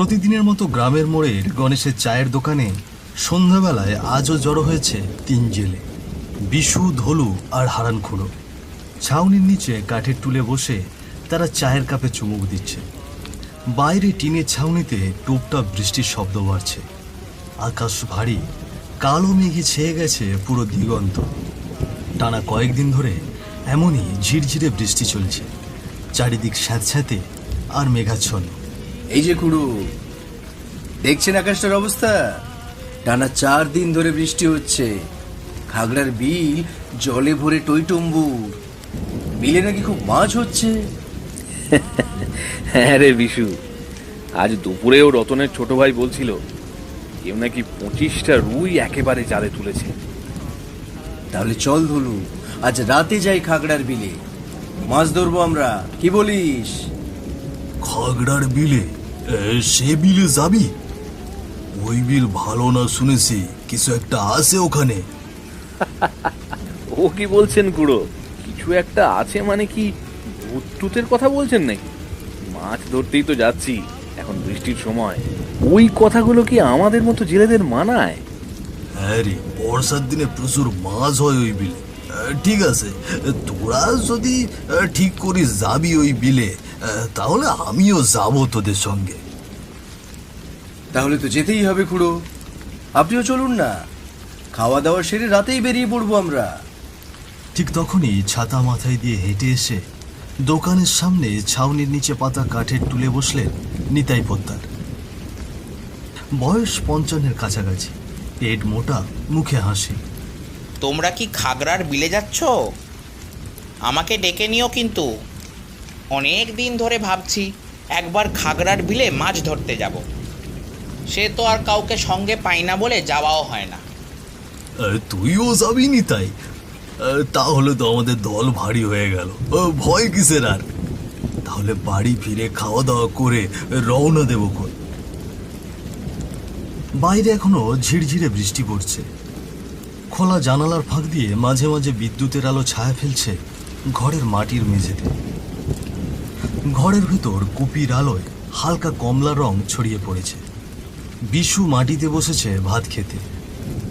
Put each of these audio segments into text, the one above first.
প্রতিদিনের মতো গ্রামের মোড়ের গণেশের চায়ের দোকানে সন্ধ্যাবেলায় আজও জড়ো হয়েছে তিন জেলে, বিশু, ধলু আর হারান খুঁড়ো। ছাউনির নিচে কাঠের টুলে বসে তারা চায়ের কাপে চুমুক দিচ্ছে। বাইরে টিনের ছাউনিতে টুপটাপ বৃষ্টির শব্দ বাড়ছে। আকাশ ভারী, কালো মেঘে ছেয়ে গেছে পুরো দিগন্ত। টানা কয়েকদিন ধরে এমনই ঝিরঝিরে বৃষ্টি চলছে। চারিদিক স্যাঁতস্যাঁতে আর মেঘাচ্ছন্ন। এই যে কুড়ু দেখছেন আকাশটার অবস্থা? টানা চার দিন ধরে বৃষ্টি হচ্ছে। খাগড়ার বিল জলে ভরে টইটম্বুর। বিলে নাকি খুব মাছ হচ্ছে। হ্যাঁ রে বিশু আজ দুপুরেও রতনের ছোট ভাই বলছিল কেউ নাকি পঁচিশটা রুই একেবারে জালে তুলেছে। তাহলে চল ধলু আজ রাতে যাই খাগড়ার বিলে। মাছ ধরবো আমরা কি বলিস? খাগড়ার বিলে? সে বিলে যাবি? ওই বিল ভালো না শুনেছি কিছু একটা আছে ওখানে। ও কি বলছেন কুড়ো কিছু একটা আছে মানে কি ভূতুতের কথা বলছেন নাকি? মাছ ধরতেই তো যাচ্ছি এখন বৃষ্টির সময়। ওই কথাগুলো কি আমাদের মতো জেলেদের মানায়? হ্যাঁ রে বর্ষার দিনে প্রচুর মাছ হয় ওই বিলে। ঠিক আছে তোরা যদি ঠিক করিস যাবি ওই বিলে। তাহলে আমিও যাব তোদের সঙ্গে। তাহলে তো যেতেই হবে খুড়ো। আপনিও চলুন না। খাওয়া দাওয়া সেরে রাতেই বেরিয়ে পড়ব আমরা। ঠিক তখনই ছাতা মাথায় দিয়ে হেঁটে এসে দোকানের সামনে ছাউনির নিচে পাতা কাঠের টুলে বসলেন নিতাই পোদ্দার। বয়স পঞ্চান্নের কাছাকাছি পেট মোটা মুখে হাসি। তোমরা কি খাগড়ার বিলে যাচ্ছ? আমাকে ডেকে নিও কিন্তু। অনেক দিন ধরে ভাবছি একবার খাগড়ার বিলে মাছ ধরতে যাব। সে তো আর কাউকে সঙ্গে পাই না বলে যাওয়াও হয় না। তুইও যাবি নি তাই? তাহলে তো আমাদের দল ভারী হয়ে গেল। ভয় কিসের আর? তাহলে বাড়ি ফিরে খাওয়া দাওয়া করে রওনা দেব কোন বাইরে এখনও ঝিরঝিরে বৃষ্টি পড়ছে। খোলা জানালার ফাঁক দিয়ে মাঝে মাঝে বিদ্যুতের আলো ছায়া ফেলছে ঘরের মাটির মেঝেতে। ঘরের ভিতর কুপির আলোয় হালকা কমলা রং ছড়িয়ে পড়েছে। বিশু মাটিতে বসেছে ভাত খেতে।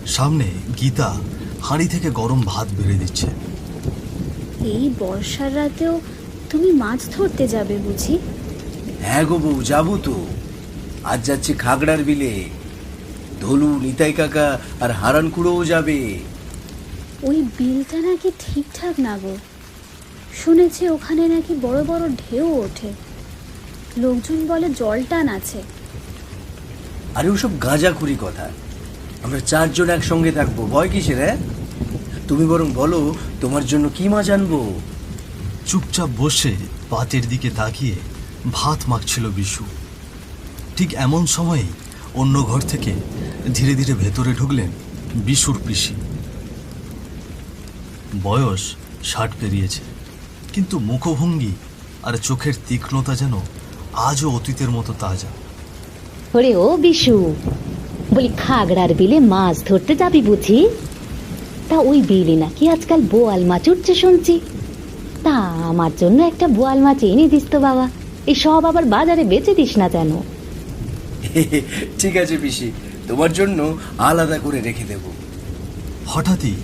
সামনে গীতা হাঁড়ি থেকে গরম ভাত বেড়ে দিচ্ছে। এই বর্ষার রাতেও তুমি মাছ ধরতে যাবে বুঝি? হ্যাঁ গো বউ যাব তো। আজ যাচ্ছে খাগড়ার বিলে। ধলু নিতাই কাকা আর হারান কুড়োও যাবে। ওই বিলটা নাকি ঠিকঠাক না গো। শুনেছি ওখানে নাকি বড় বড় ঢেউ ওঠে। লোকজন বলে জল টান আছে। আরে ওসব গাঁজাখুরি কথা। আমরা চারজন একসঙ্গে থাকব। ভয় কিসের হ্যাঁ? তুমি বরং বলো তোমার জন্য কি মাছ আনব? চুপচাপ বসে পাতের দিকে তাকিয়ে ভাত মাখছিল বিশু। ঠিক এমন সময়েই অন্য ঘর থেকে ধীরে ধীরে ভেতরে ঢুকলেন বিশুর পিসি। বয়স ষাট পেরিয়েছে। কিন্তু মুখভঙ্গি আর চোখের তীক্ষ্ণতা যেন আজও অতীতের মতো তাজা। ওরে ও বিশু বলি খাগড়ার বিলে মাছ ধরতে যাবি বুঝি? তা ওই বিলে নাকি আজকাল বোয়াল মাছ উঠছে শুনছি। তা আমার জন্য একটা বোয়াল মাছ এনে দিস তো বাবা এই সব আবার বাজারে বেচে দিস না যেন। ঠিক আছে পিসি তোমার জন্য আলাদা করে রেখে দেব। হঠাৎই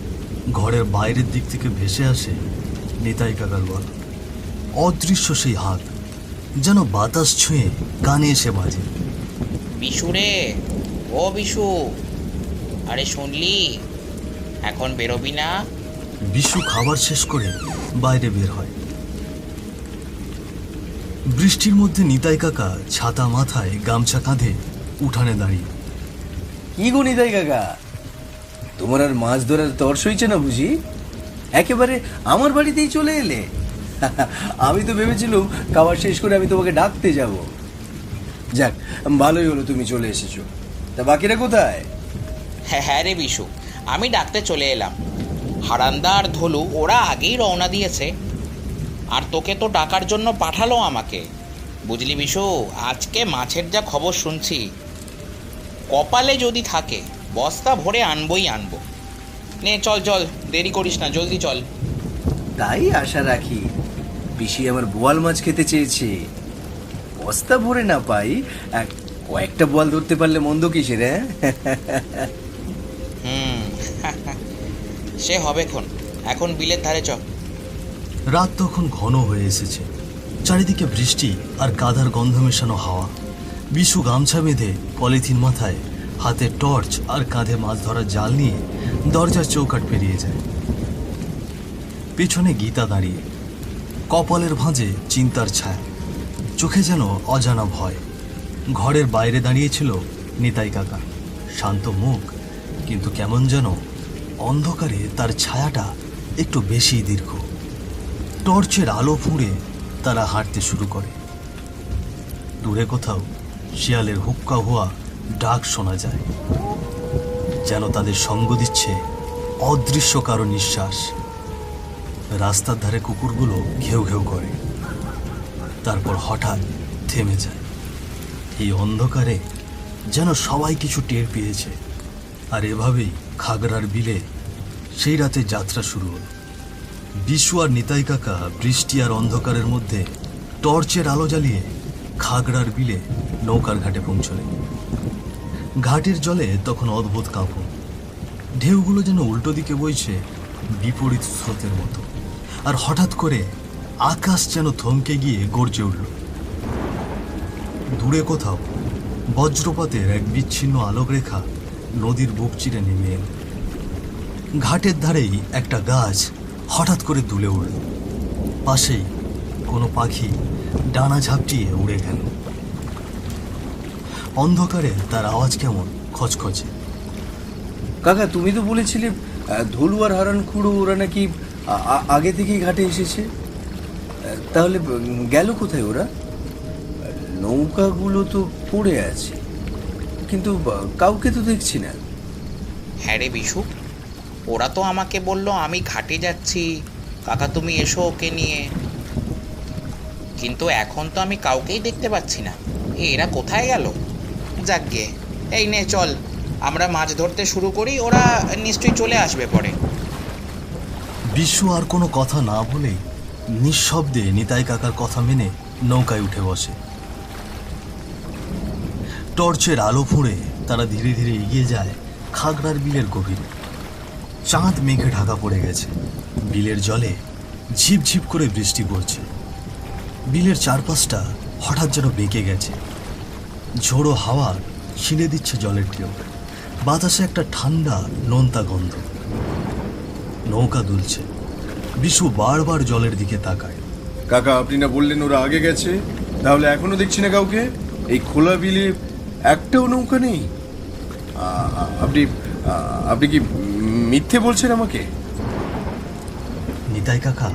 ঘরের বাইরের দিক থেকে ভেসে আসে নিতাই কাকার গলা অদৃশ্য সেই হাত যেন বাতাস ছুঁয়ে কানে এসে বাজে। বিশু রে ও বিশু আরে শুনলি এখন বেরোবি না? বিশু খাবার শেষ করে বাইরে বের হয়। বৃষ্টির মধ্যে নিতাই কাকা ছাতা মাথায় গামছা কাঁধে উঠানে দাঁড়িয়ে। কি গো নিতাই কাকা তোমার আর মাছ ধরার তর সইছে না বুঝি? একেবারে আমার বাড়িতেই চলে এলে। আমি তো ভেবেছিলাম খাবার শেষ করে আমি তোমাকে ডাকতে যাব। যাক, ভালোই হলো তুমি চলে এসেছ। তা বাকিরা কোথায়? হ্যাঁ হ্যাঁ রে বিশু, আমি ডাকতে চলে এলাম। হারান্দা আর ধলু ওরা আগেই রওনা দিয়েছে। আর তোকে তো ডাকার জন্য পাঠালো আমাকে। বুঝলি বিশু, আজকে মাছের যা খবর শুনছি। কপালে যদি থাকে, বস্তা ভরে আনবই আনব। নে চল চল। দেরি করিস না জলদি চল। তাই আশা রাখি। পিসি আমার বোয়াল মাছ খেতে চেয়েছে। বস্তা ভরে না পাই এক কয়েকটা বল ধরতে পারলে মন্দ কিসের হ্যাঁ? হুম সে হবে খন এখন বিলের ধারে চ। রাত তখন ঘন হয়ে এসেছে। চারিদিকে বৃষ্টি আর কাদার গন্ধ মেশানো হাওয়া। বিশু গামছা বেঁধে পলিথিন মাথায় হাতে টর্চ আর কাঁধে মাছ ধরার জাল নিয়ে দরজার চৌকাট পেরিয়ে যায়। পেছনে গীতা দাঁড়িয়ে, কপালের ভাঁজে চিন্তার ছায়া, চোখে যেন অজানা ভয়। ঘরের বাইরে দাঁড়িয়েছিল নিতাই কাকা। শান্ত মুখ, কিন্তু কেমন যেন অন্ধকারে তার ছায়াটা একটু বেশি দীর্ঘ। টর্চের আলো ফুঁড়ে তারা হাঁটতে শুরু করে। দূরে কোথাও শিয়ালের হুক্কা হওয়া ডাক শোনা যায়, যেন তাদের সঙ্গ দিচ্ছে অদৃশ্য কারও নিঃশ্বাস। রাস্তার ধারে কুকুরগুলো ঘেউ ঘেউ করে। তারপর হঠাৎ থেমে যায়। এই অন্ধকারে যেন সবাই কিছু টের পেয়েছে। আর এভাবেই খাগড়ার বিলে সেই রাতে যাত্রা শুরু হলো। বিশু আর নিতাই কাকা বৃষ্টি আর অন্ধকারের মধ্যে টর্চের আলো জ্বালিয়ে খাগড়ার বিলে নৌকার ঘাটে পৌঁছলেন। ঘাটের জলে তখন অদ্ভুত কাঁপন ঢেউগুলো যেন উল্টো দিকে বইছে বিপরীত স্রোতের মতো। আর হঠাৎ করে আকাশ যেন থমকে গিয়ে গর্জে উঠল। দূরে কোথাও বজ্রপাতের এক বিচ্ছিন্ন আলোক রেখা নদীর বুক চিরে নেমে এল। ঘাটের ধারেই একটা গাছ হঠাৎ করে দুলে উঠল। পাশেই কোনো পাখি ডানা ঝাপটিয়ে উড়ে গেল। অন্ধকারে তার আওয়াজ কেমন? খচখচে। কাকা তুমি তো বলেছিলে ধলু আর হারান খুঁড়ো ওরা নাকি আগে থেকেই ঘাটে এসেছে। তাহলে গেল কোথায় ওরা? নৌকাগুলো তো পড়ে আছে কিন্তু কাউকে তো দেখছি না। হ্যাঁ রে বিশু ওরা তো আমাকে বলল আমি ঘাটে যাচ্ছি। কাকা তুমি এসো ওকে নিয়ে। কিন্তু এখন তো আমি কাউকেই দেখতে পাচ্ছি না। এ, এরা কোথায় গেল? যাকগে এই নে, চল। আমরা মাছ ধরতে শুরু করি, ওরা নিশ্চয়ই চলে আসবে পরে। বিশ্ব আর কোনো কথা না বলে নিঃশব্দে নিতাই কাকার কথা মেনে নৌকায় উঠে বসে। টর্চের আলো ফুঁড়ে তারা ধীরে ধীরে এগিয়ে যায় খাগড়ার বিলের গভীরে। চাঁদ মেঘে ঢাকা পড়ে গেছে। বিলের জলে ঝিপঝিপ করে বৃষ্টি পড়ছে। বিলের চারপাশটা হঠাৎ যেন বেঁকে গেছে। ঝোড়ো হাওয়া ছিঁড়ে দিচ্ছে জলের ঢেউ। বাতাসে একটা ঠান্ডা নোনতা গন্ধ। নৌকা দুলছে। বিশু বারবার জলের দিকে তাকায়। কাকা আপনি না বললেন ওরা আগে গেছে? তাহলে এখনও দেখছি না কাউকে? এই খোলা বিলে একটাও নৌকা নেই। আপনি আপনি কি মিথ্যে বলছেন আমাকে? নিতাই কাকা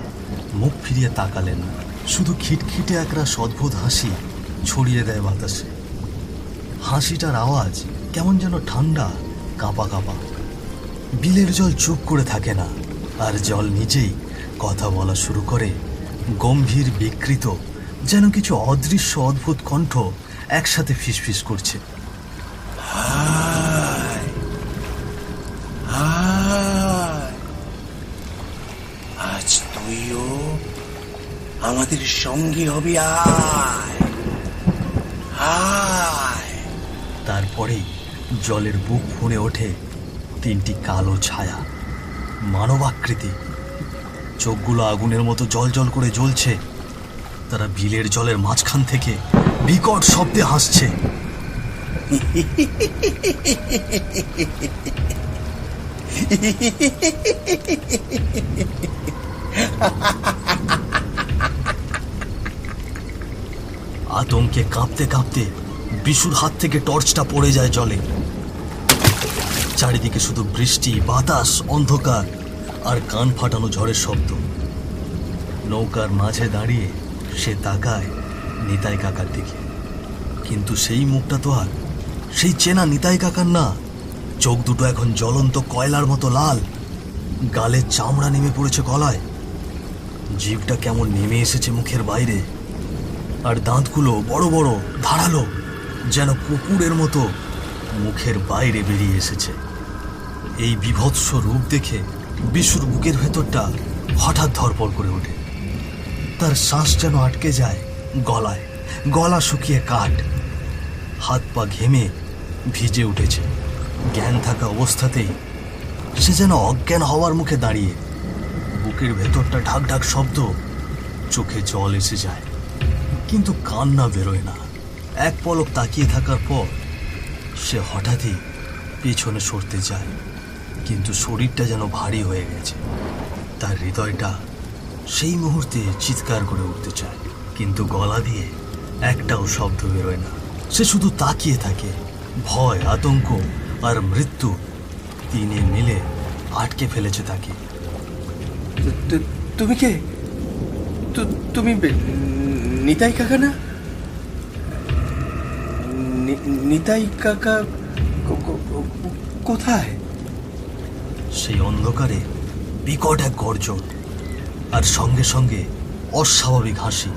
মুখ ফিরিয়ে তাকালেন শুধু খিটখিটে একরা সদ্ভুত হাসি ছড়িয়ে দেয় বাতাসে। হাসিটার আওয়াজ কেমন যেন ঠান্ডা, কাঁপা কাঁপা। বিলের জল চুপ করে থাকে না, আর জল নিজেই কথা বলা শুরু করে। গম্ভীর, বিকৃত, যেন কিছু অদৃশ্য, অদ্ভুত কণ্ঠ একসাথে ফিসফিস করছে। আজ তুইও আমাদের সঙ্গে হবি, আয়। আয়। তারপরেই জলের বুক ফুঁড়ে ওঠে তিনটি কালো ছায়া। মানবাকৃতি। চোখগুলো আগুনের মতো জল জল করে জ্বলছে। তারা বিলের জলের মাঝখান থেকে বিকট শব্দে হাসছে। আতঙ্কে কাঁপতে কাঁপতে বিশুর হাত থেকে টর্চটা পড়ে যায় জলে। চারিদিকে শুধু বৃষ্টি, বাতাস, অন্ধকার আর কান ফাটানো ঝড়ের শব্দ। নৌকার মাঝে দাঁড়িয়ে সে তাকায় নিতাই কাকার দিকে। কিন্তু সেই মুখটা তো আর, সেই চেনা নিতাই কাকার না। চোখ দুটো এখন জ্বলন্ত কয়লার মতো লাল। গালের চামড়া নেমে পড়েছে গলায়। জীবটা কেমন নেমে এসেছে মুখের বাইরে। আর দাঁতগুলো বড় বড়, ধারালো। যেন কুকুরের মতো মুখের বাইরে বেরিয়ে এসেছে। এই বিভৎস রূপ দেখে বিশুর বুকের ভেতরটা হঠাৎ ধরপড় করে ওঠে। তার শ্বাস যেন আটকে যায় গলায়, গলা শুকিয়ে কাঠ। হাত পা ঘেমে ভিজে উঠেছে। জ্ঞান থাকা অবস্থাতেই সে যেন অজ্ঞান হওয়ার মুখে দাঁড়িয়ে বুকের ভেতরটা ঢাক ঢাক শব্দ চোখে জল এসে যায়। কিন্তু কান্না বেরোয় না। এক পলক তাকিয়ে থাকার পর সে হঠাৎই পেছনে সরতে যায়। কিন্তু শরীরটা যেন ভারী হয়ে গেছে। তার হৃদয়টা সেই মুহূর্তে চিৎকার করে উঠতে চায়। কিন্তু গলা দিয়ে একটাও শব্দ বেরোয় না। সে শুধু তাকিয়ে থাকে। ভয়, আতঙ্ক আর মৃত্যু তিনে মিলে আটকে ফেলেছে তাকে। তুমি কে? তুমি নিতাই কাকা নি- নিতাই কাকা কোথায়? সেই অন্ধকারে বিকট এক গর্জন, আর সঙ্গে সঙ্গে অস্বাভাবিক হাসি।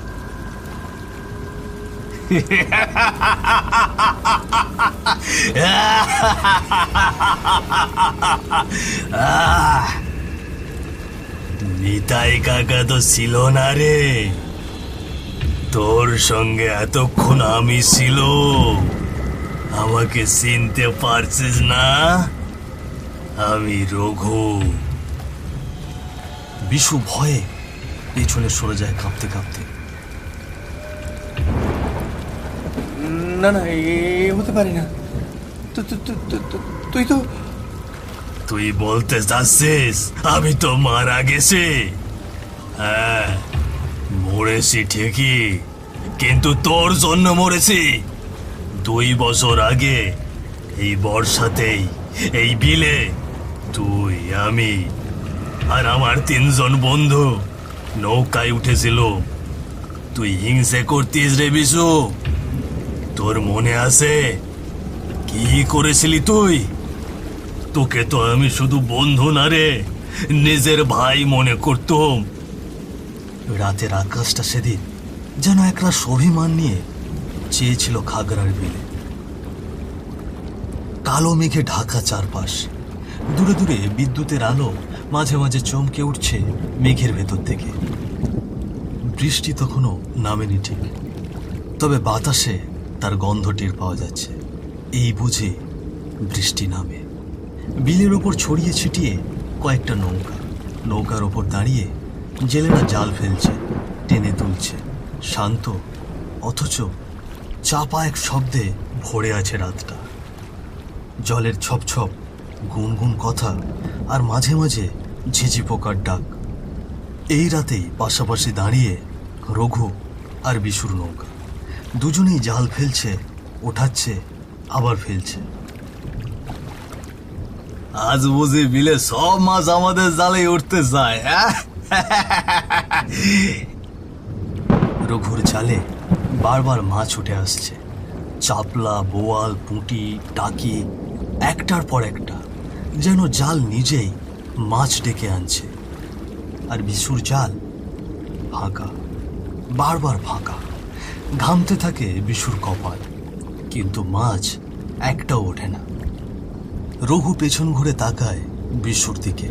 নিতাই কাকা তো ছিল না রে। তোর সঙ্গে এতক্ষণ আমি ছিল। আমাকে চিনতে পারছিস না? আমি রঘু। বিশু ভয়ে পেছনে সরে যায় কাঁপতে কাঁপতে। না না এ হতে পারে না। তুই তো তুই বলতে চাচ্ছিস আমি তো মারা গেছি। হ্যাঁ মরেছি ঠিকই কিন্তু তোর জন্য মরেছি। দুই বছর আগে এই বর্ষাতেই, এই বিলে তুই, আমি আর আমার তিনজন বন্ধু নৌকায় উঠেছিল। তুই হিংসে করতিস রে বিশু। তোর মনে আছে কি করেছিলি তুই? তোকে তো আমি শুধু বন্ধু না রে, নিজের ভাই মনে করতাম। রাতের আকাশটা সেদিন যেন একরা অভিমান নিয়ে চেয়েছিল খাগড়ার বিলে। কালো মেঘে ঢাকা চারপাশ। দূরে দূরে বিদ্যুতের আলো মাঝে মাঝে চমকে উঠছে মেঘের ভেতর থেকে। বৃষ্টি তখনও নামেনি ঠিক। তবে বাতাসে তার গন্ধ টের পাওয়া যাচ্ছে। এই বুঝে বৃষ্টি নামে। বিলের ওপর ছড়িয়ে ছিটিয়ে কয়েকটা নৌকা। নৌকার ওপর দাঁড়িয়ে জেলেরা জাল ফেলছে, টেনে তুলছে, শান্ত, অথচ চাপা এক শব্দে ভরে আছে রাতটা। জলের ছপ ছপছপ গুনগুন কথা আর মাঝে মাঝে ঝিঝি পোকার ডাক। এই রাতেই পাশাপাশি দাঁড়িয়ে রঘু আর বিশুর নৌকা। দুজনেই জাল ফেলছে ওঠাচ্ছে আবার ফেলছে। আজ বুঝি বিলে সব মাছ আমাদের জালে উঠতে চায় হ্যাঁ? রঘুর জালে বারবার মাছ উঠে আসছে। চাপলা, বোয়াল, পুঁটি, টাকি, একটার পর একটা, যেন জাল নিজেই মাছ ডেকে আনছে। আর বিশুর জাল ফাঁকা, বারবার ফাঁকা। ঘামতে থাকে বিশুর কপাল, কিন্তু মাছ একটাও ওঠে না। রঘু পেছন ঘুরে তাকায় বিশুর দিকে।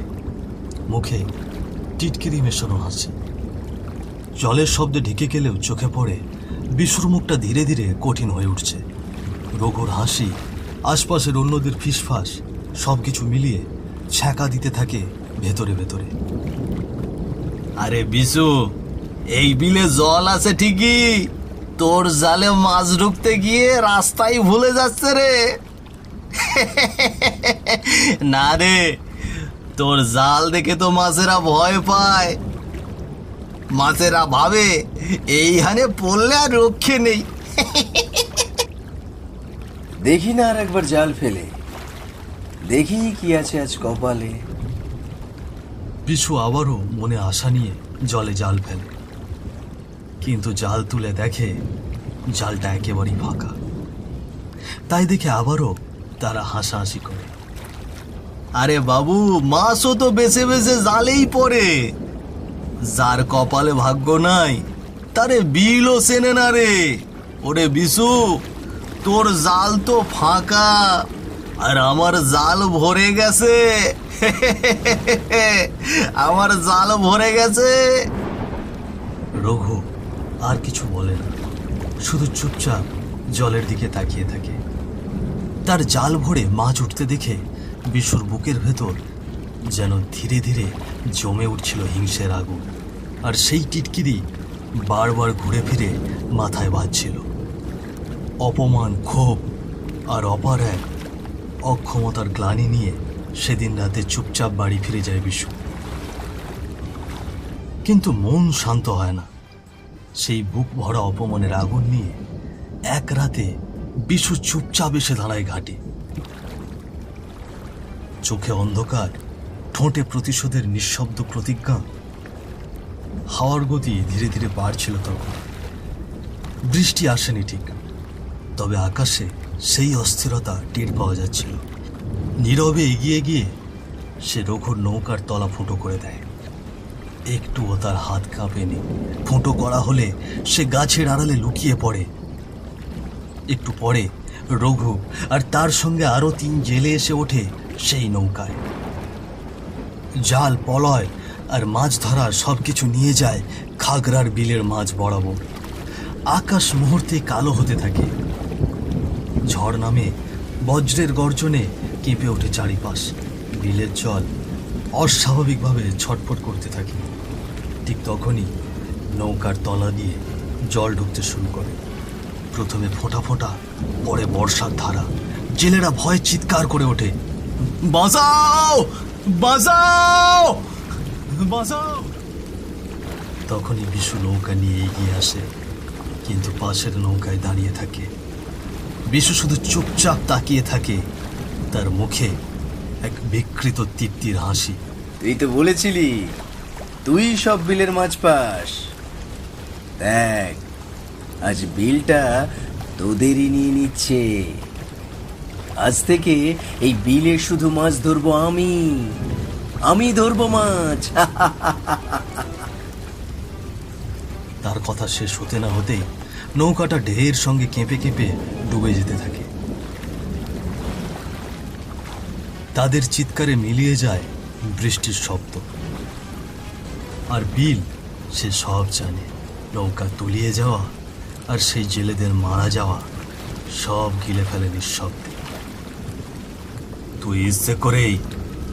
মুখে টিটকিরি মেশানো আছে জলের শব্দে ঢেকে গেলেও চোখে পড়ে বিশুর মুখটা ধীরে ধীরে কঠিন হয়ে উঠছে। রঘুর হাসি, আশপাশের অন্যদের ফিসফাস সব কিছু মিলিয়ে ছ্যাঁকা দিতে থাকে ভেতরে ভেতরে। আরে বিশু, এই বিলে জল আছে ঠিকই, তোর জালে মাছ ঢুকতে গিয়ে রাস্তায় ভুলে যাচ্ছে রে। না রে, তোর জাল দেখে তো মাছেরা ভয় পায়। মাছেরা ভাবে এইখানে পড়লে আর রক্ষে নেই। দেখি না আর একবার জাল ফেলে। দেখি কি আছে আজ কপালে। বিশু আবারও মনে আশা নিয়ে জলে জাল ফেলে। কিন্তু জাল তুলে দেখে জালটা একেবারেই ফাঁকা। তাই দেখে আবারও তারা হাসাহাসি করে। আরে বাবু মাছও তো বেছে বেছে জালেই পড়ে। যার কপালে ভাগ্য নাই, তারে বিলও চেনে না রে। ওরে বিশু, তোর জাল তো ফাঁকা, আর আমার জাল ভরে গেছে। আমার জাল ভরে গেছে। রঘু, আর কিছু বলে না। শুধু চুপচাপ জলের দিকে তাকিয়ে থাকে। তার জাল ভরে মাছ উঠতে দেখে বিশুর বুকের ভেতর যেন ধীরে ধীরে জমে উঠছিল হিংসের আগুন। আর সেই টিটকিরি বারবার ঘুরে ফিরে মাথায় বাজছিল অপমান, ক্ষোভ আর অপার এক অক্ষমতার গ্লানি নিয়ে সেদিন রাতে চুপচাপ বাড়ি ফিরে যায় বিশু। কিন্তু মন শান্ত হয় না। সেই বুক ভরা অপমানের আগুন নিয়ে এক রাতে বিশু চুপচাপ এসে দাঁড়ায় ঘাটে। চোখে অন্ধকার ঠোঁটে প্রতিশোধের নিঃশব্দ প্রতিজ্ঞা? হাওয়ার গতি ধীরে ধীরে বাড়ছিল তখন। বৃষ্টি আসেনি ঠিক, তবে আকাশে সেই অস্থিরতা টের পাওয়া যাচ্ছিল। নীরবে এগিয়ে গিয়ে সে রঘুর নৌকার তলা ফুটো করে দেয়। একটুও তার হাত কাঁপেনি। ফুটো করা হলে সে গাছের আড়ালে লুকিয়ে পড়ে। একটু পরে রঘু আর তার সঙ্গে আরও তিন জেলে এসে ওঠে সেই নৌকায়। জাল, পলয় আর মাছ ধরা সবকিছু নিয়ে যায় খাগড়ার বিলের মাছ বরাবর। আকাশ মুহূর্তে কালো হতে থাকে। ঝড় নামে বজ্রের গর্জনে কেঁপে ওঠে চারিপাশ। বিলের জল অস্বাভাবিকভাবে ছটফট করতে থাকে। ঠিক তখনই নৌকার তলা দিয়ে জল ঢুকতে শুরু করে। প্রথমে ফোঁটা ফোঁটা, পরে বর্ষার ধারা। জেলেরা ভয়ে চিৎকার করে ওঠে, বাঁচাও! বাঁচাও! বাঁচাও! তখনই বিশু নৌকা নিয়ে এগিয়ে আসে, কিন্তু পাশের নৌকায় দাঁড়িয়ে থাকে। বিশু শুধু চুপচাপ তাকিয়ে থাকে, তার মুখে এক বিকৃত তৃপ্তির হাসি। তুই তো বলেছিলি, তুই সব বিলের মাছ পাস। দেখ, আজ বিলটা তোদেরই নিয়ে নিচ্ছে। আজ থেকে এই বিলে শুধু মাছ ধরবো আমি। আমি ধরবো মাছ। তার কথা শেষ হতে না হতেই নৌকাটা ঢের সঙ্গে কেঁপে কেঁপে ডুবে যেতে থাকে। তাদের চিৎকারে মিলিয়ে যায় বৃষ্টির শব্দ। আর বিল, সে সব জানে। নৌকা তলিয়ে যাওয়া আর সেই জেলেদের মারা যাওয়া সব গিলে ফেলে নিঃশব্দে। তুই ইচ্ছে করেই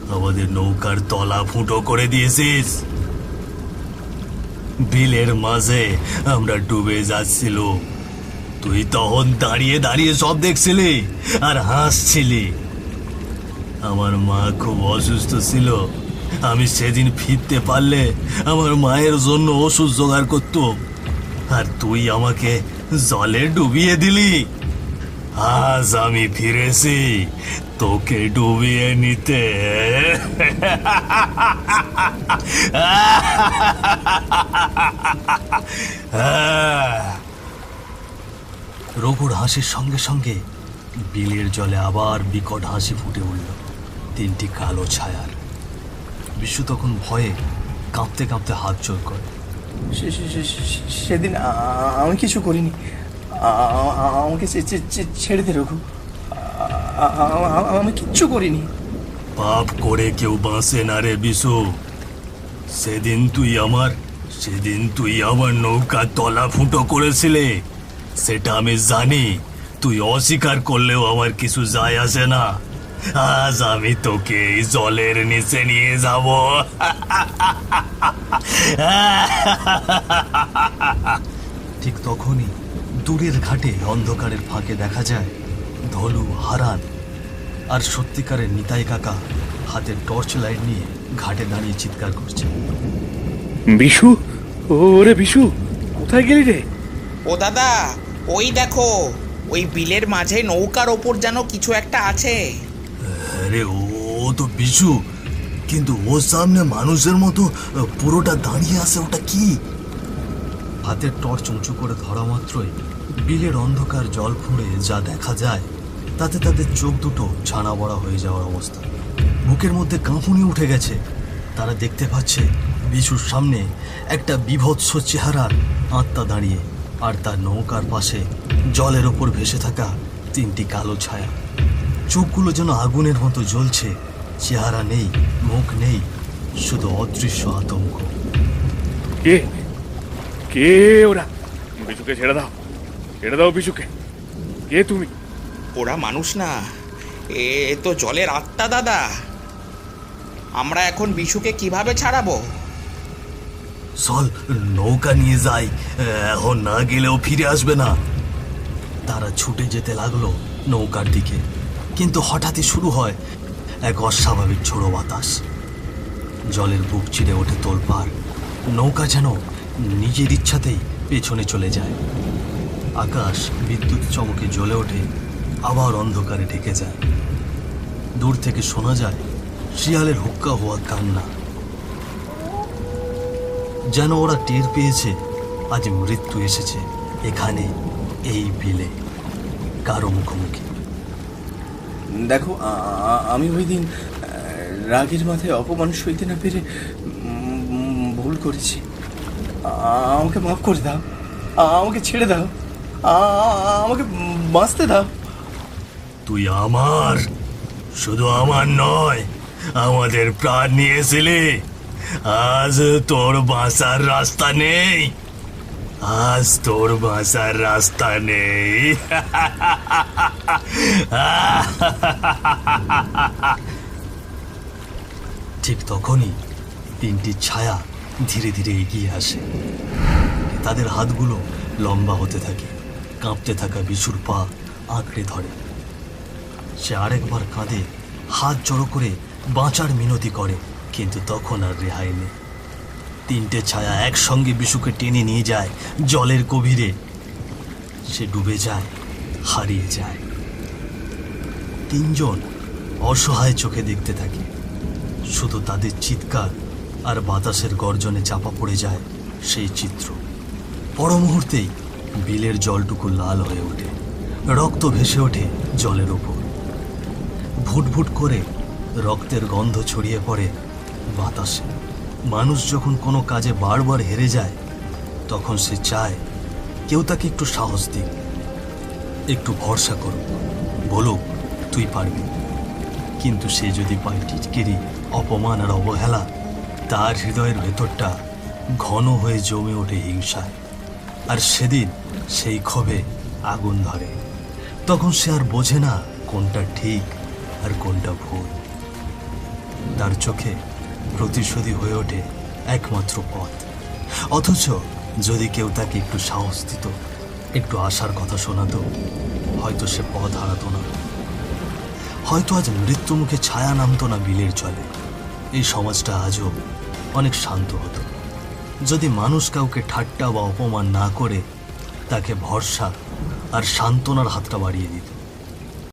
আমাদের নৌকার তলা ফুটো করে দিয়েছিস। বিলের মাঝে আমরা ডুবে যাচ্ছিল। তুই তখন দাঁড়িয়ে দাঁড়িয়ে সব দেখছিলি আর হাসছিলি। আমার মা খুব অসুস্থ ছিল। আমি সেদিন ফিরতে পারলে আমার মায়ের জন্য ওষুধ জোগাড় করত। আর তুই আমাকে জলে ডুবিয়ে দিলি। আজ আমি ফিরেছি তোকে ডুবিয়ে নিতে। রঘুর হাসির সঙ্গে সঙ্গে বিলের জলে আবার বিকট হাসি ফুটে উঠল। তিনটি কালো ছায়ার। বিশু তখন ভয়ে কাঁপতে কাঁপতে হাত জোর করে। সেদিন আমি কিছু করিনি। আমাকে ছেড়ে দে রঘু। আমি কিচ্ছু করিনি। পাপ করে কেউ বাঁচে না রে বিশু। সেদিন তুই আমার সেদিন তুই আমার নৌকা তলা ফুটো করেছিলে। সেটা আমি জানি তুই অস্বীকার করলেও আমার কিছু যায় আসে না। আজ আমি তোকে এই জলের নিচে নিয়ে যাব। ঠিক তখনই দূরের ঘাটে অন্ধকারের ফাঁকে দেখা যায় ধলু হারান। আর সত্যিকারের নিতাই কাকা হাতে টর্চ লাইট নিয়ে ঘাটে দাঁড়িয়ে চিৎকার করছে। বিশু? ওরে বিশু কোথায় গেলি রে? ও দাদা ওই দেখো ওই বিলের মাঝে নৌকার ওপর যেন কিছু একটা আছে। আরে ও তো বিশু কিন্তু ওর সামনে মানুষের মতো পুরোটা দাঁড়িয়ে আছে ওটা কি? হাতের টর্চ উঁচু করে ধরা মাত্রই বিলের অন্ধকার জল ফুঁড়ে যা দেখা যায় তাতে তাদের চোখ দুটো ছানা বড়া হয়ে যাওয়ার অবস্থা। বুকের মধ্যে কাঁপুনি উঠে গেছে। তারা দেখতে পাচ্ছে বিশুর সামনে একটা বিভৎস চেহারার আত্মা দাঁড়িয়ে, আর তার নৌকার পাশে জলের ওপর ভেসে থাকা তিনটি কালো ছায়া। চোখগুলো যেন আগুনের মতো জ্বলছে, চেহারা নেই, মুখ নেই, শুধু অদৃশ্য আতঙ্ক। কে? কে ওরা? বিশুকে ছেড়ে দাও। ছেড়ে দাও বিশুকে। কে তুমি? ওরা মানুষ না। এ তো জলের আত্মা, দাদা। আমরা এখন বিশুকে কীভাবে ছাড়াবো? চল, নৌকা নিয়ে যাই। এখন না গেলেও ফিরে আসবে না। তারা ছুটে যেতে লাগল নৌকার দিকে। কিন্তু হঠাৎই শুরু হয় এক অস্বাভাবিক ঝোড়ো বাতাস। জলের বুক চিরে ওঠে তোলপার নৌকা যেন নিজের ইচ্ছাতেই পেছনে চলে যায়। আকাশ বিদ্যুৎ চমকে জ্বলে ওঠে। আবার অন্ধকারে ঢেকে যায়। দূর থেকে শোনা যায়, শিয়ালের হুক্কা হওয়া কান্না। যেন ওরা টের পেয়েছে, আজ মৃত্যু এসেছে এখানে, এই বিলে, কারও মুখোমুখি। দেখো আমি ওই দিন রাগের মাথায় অপমান সইতে না পেরে ভুল করেছি। আমাকে মাফ করে দাও আমাকে ছেড়ে দাও আমাকে বাঁচতে দাও। তুই আমার, শুধু আমার নয়, আমাদের প্রাণ নিয়েছিলে। আজ তোর বাঁচার রাস্তা নেই। আজ তোর বাঁচার রাস্তা নেই। ঠিক তখনই তিনটি ছায়া ধীরে ধীরে এগিয়ে আসে। তাদের হাতগুলো লম্বা হতে থাকে, কাঁপতে থাকা বিশুর পা আঁকড়ে ধরে। সে আরেকবার কাঁধে হাত জড়ো করে বাঁচার মিনতি করে, কিন্তু তখন আর রেহাই নেই। তিনটে ছায়া একসঙ্গে বিশুকে টেনে নিয়ে যায় জলের গভীরে। সে ডুবে যায়, হারিয়ে যায়। তিনজন অসহায় চোখে দেখতে থাকে। শুধু তাদের চিৎকার আর বাতাসের গর্জনে চাপা পড়ে যায় সেই চিত্র। পর মুহূর্তেই বিলের জলটুকু লাল হয়ে ওঠে, রক্ত ভেসে ওঠে জলের ওপর। ভুটভুট করে রক্তের গন্ধ ছড়িয়ে পড়ে বাতাসে। মানুষ যখন কোনো কাজে বারবার হেরে যায়, তখন সে চায়, কেউ তাকে একটু সাহস দিক, একটু ভরসা করুক, বলুক, তুই পারবি। কিন্তু সে যদি পায় টিটকিরি, অপমান আর অবহেলা, তার হৃদয়ের ভেতরটা ঘন হয়ে জমে ওঠে হিংসায়। আর সেদিন সেই ক্ষোভে আগুন ধরে। তখন সে আর বোঝে না কোনটা ঠিক। আর কোনটা ভুল? তার চোখে প্রতিশোধী হয়ে ওঠে একমাত্র পথ। অথচ যদি কেউ তাকে একটু সাহস দিত, একটু আশার কথা শোনাতো, হয়তো সে পথ হারাতো না। হয়তো আজ মৃত্যুমুখে ছায়া নামতো না বিলের জলে। এই সমাজটা আজও অনেক শান্ত হতো। যদি মানুষ কাউকে ঠাট্টা বা অপমান না করে, তাকে ভরসা আর সান্ত্বনার হাতটা বাড়িয়ে দিত।